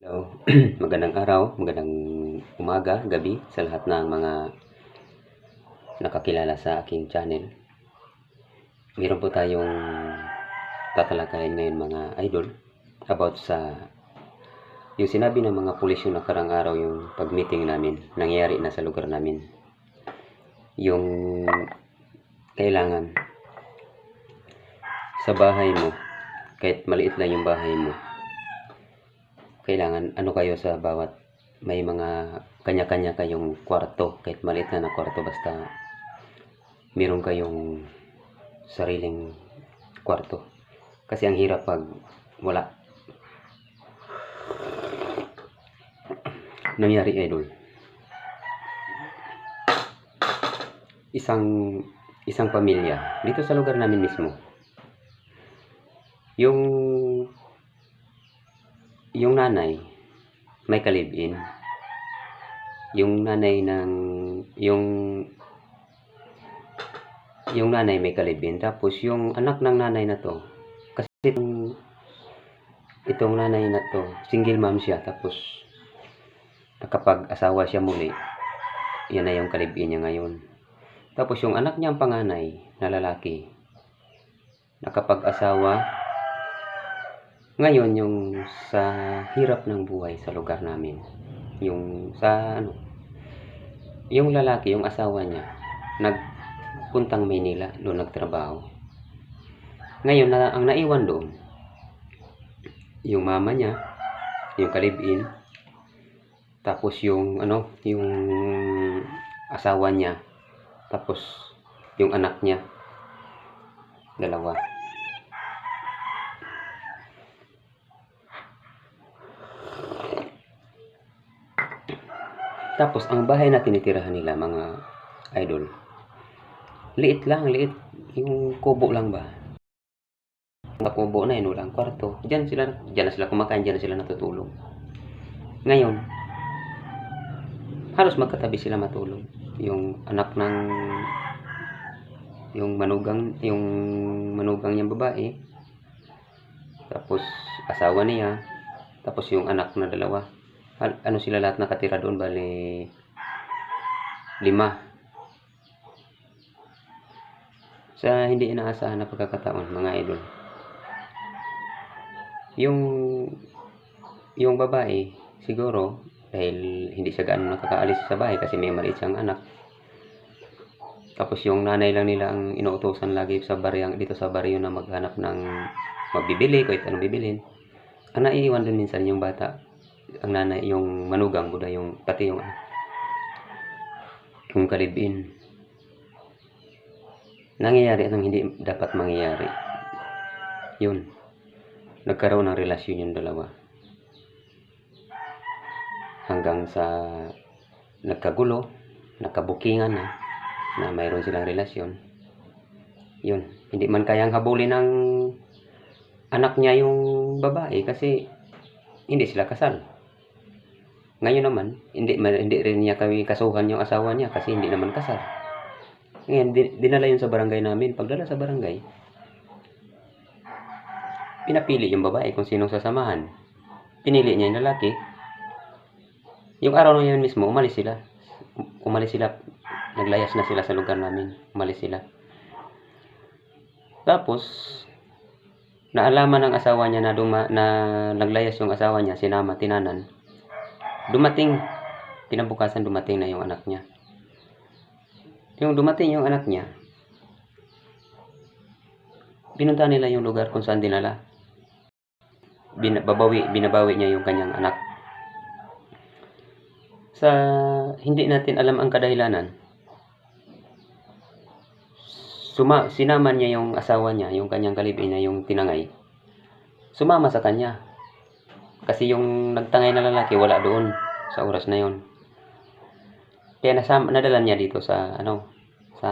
Hello, magandang araw, magandang umaga, gabi sa lahat ng mga nakakilala sa aking channel. Meron po tayong tatalakayin ngayon mga idol about sa yung sinabi ng mga pulis yung nakarang araw yung pag-meeting namin, nangyari na sa lugar namin. Yung kailangan sa bahay mo, kahit maliit lang yung bahay mo, kailangan ano kayo sa bawat may mga kanya-kanya kayong kwarto kahit maliit na na kwarto basta meron kayong sariling kwarto. Kasi ang hirap pag wala. Nangyari idol. Isang isang pamilya dito sa lugar namin mismo. Yung yung nanay may kalibin. Yung nanay ng yung yung nanay may kalibin. Tapos yung anak ng nanay na to kasi itong, itong nanay na to single mom siya tapos nakapag-asawa siya muli. Yan na yung kalibin niya ngayon. Tapos yung anak niya ang panganay na lalaki nakapag-asawa ngayon, yung sa hirap ng buhay sa lugar namin, yung sa ano, yung lalaki, yung asawa niya, nagpuntang Maynila, doon nagtrabaho. Ngayon, na, ang naiwan doon, yung mama niya, yung kalibin, tapos yung ano, yung asawa niya, tapos yung anak niya, dalawa. Tapos, ang bahay na tinitirahan nila, mga idol, liit lang, liit. Yung kubo lang ba? Ang kubo na yun, walang kwarto. Diyan sila, diyan na sila kumakain, diyan na sila natutulog. Ngayon, halos magkatabi sila matulog. Yung anak ng yung manugang yung manugang niyang babae tapos asawa niya tapos yung anak na dalawa Al- ano sila lahat nakatira doon bali lima. Sa hindi inaasahan na pagkakataon mga idol. Yung yung babae siguro dahil hindi siya gaano nakakaalis sa bahay kasi may maliit siyang anak. Tapos yung nanay lang nila ang inuutosan lagi sa baryang dito sa baryo na maghanap ng magbibili kahit anong bibilin. Ang naiiwan din minsan yung bata ang nanay, yung manugang, buda yung, pati yung, yung kalibin. Nangyayari at hindi dapat mangyayari. Yun. Nagkaroon ng relasyon yung dalawa. Hanggang sa nagkagulo, nagkabukingan na, na mayroon silang relasyon. Yun. Hindi man kayang habulin ng anak niya yung babae kasi hindi sila kasal. Ngayon naman, hindi, hindi rin niya kami kasuhan yung asawa niya kasi hindi naman kasal. Ngayon, di- dinala yun sa barangay namin. Pagdala sa barangay, pinapili yung babae kung sinong sasamahan. Pinili niya yung lalaki. Yung araw na yun mismo, umalis sila. Umalis sila. Naglayas na sila sa lugar namin. Umalis sila. Tapos, naalaman ng asawa niya na, duma, na naglayas yung asawa niya, sinama, tinanan. Dumating, kinabukasan dumating na yung anak niya. Yung dumating yung anak niya, pinunta nila yung lugar kung saan dinala. Bin, babawi, binabawi niya yung kanyang anak. Sa hindi natin alam ang kadahilanan, suma, sinaman niya yung asawa niya, yung kanyang kalibin na yung tinangay. Sumama sa kanya. Kasi yung nagtangay na lalaki wala doon sa oras na yon. Kaya nasama, nadala niya dito sa ano sa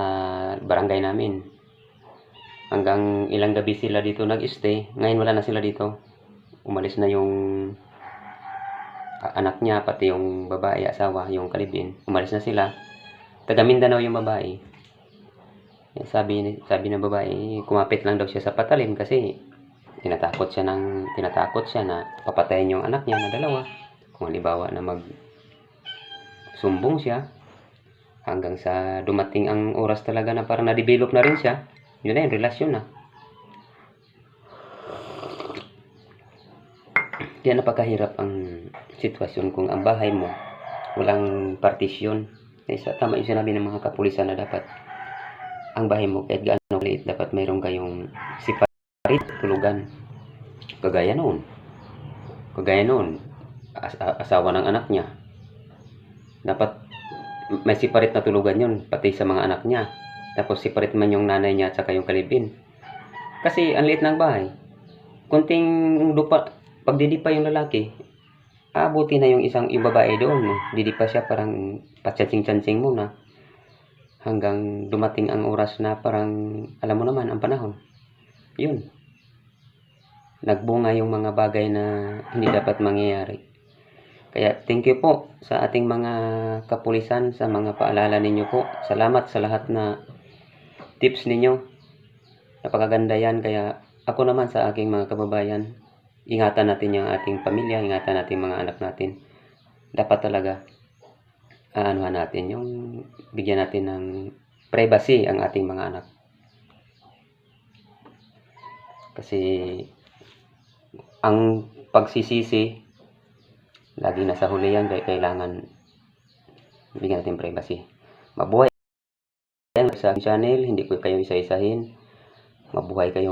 barangay namin. Hanggang ilang gabi sila dito nag-stay. Ngayon wala na sila dito. Umalis na yung anak niya pati yung babae asawa, yung kalibin. Umalis na sila. Taga Mindanao yung babae. Sabi sabi ng babae, kumapit lang daw siya sa patalim kasi tinatakot siya ng tinatakot siya na papatayin yung anak niya na dalawa. Kung halimbawa na mag sumbong siya hanggang sa dumating ang oras talaga na parang na-develop na rin siya. Yun na yun, relasyon na. Kaya napakahirap ang sitwasyon kung ang bahay mo walang partisyon. Isa, tama yung sinabi ng mga kapulisan na dapat ang bahay mo kahit gaano liit dapat mayroon kayong separate tulugan. Kagaya noon. Kagaya noon, as- asawa ng anak niya. Dapat may separate na tulugan yun, pati sa mga anak niya. Tapos separate man yung nanay niya at saka yung kalibin. Kasi ang liit ng bahay. Kunting lupa, pag didipa yung lalaki, aabuti na yung isang yung babae doon. Didipa siya parang patsatsing-tsansing muna. Hanggang dumating ang oras na parang, alam mo naman, ang panahon. Yun. Nagbunga yung mga bagay na hindi dapat mangyayari. Kaya thank you po sa ating mga kapulisan, sa mga paalala ninyo po. Salamat sa lahat na tips ninyo. Napakaganda yan. Kaya ako naman sa aking mga kababayan, ingatan natin yung ating pamilya, ingatan natin mga anak natin. Dapat talaga aanuhan natin yung bigyan natin ng privacy ang ating mga anak. Kasi ang pagsisisi lagi nasa huli yan kaya kailangan bigyan natin privacy. Mabuhay sa channel, hindi ko kayo isa-isahin. Mabuhay kayo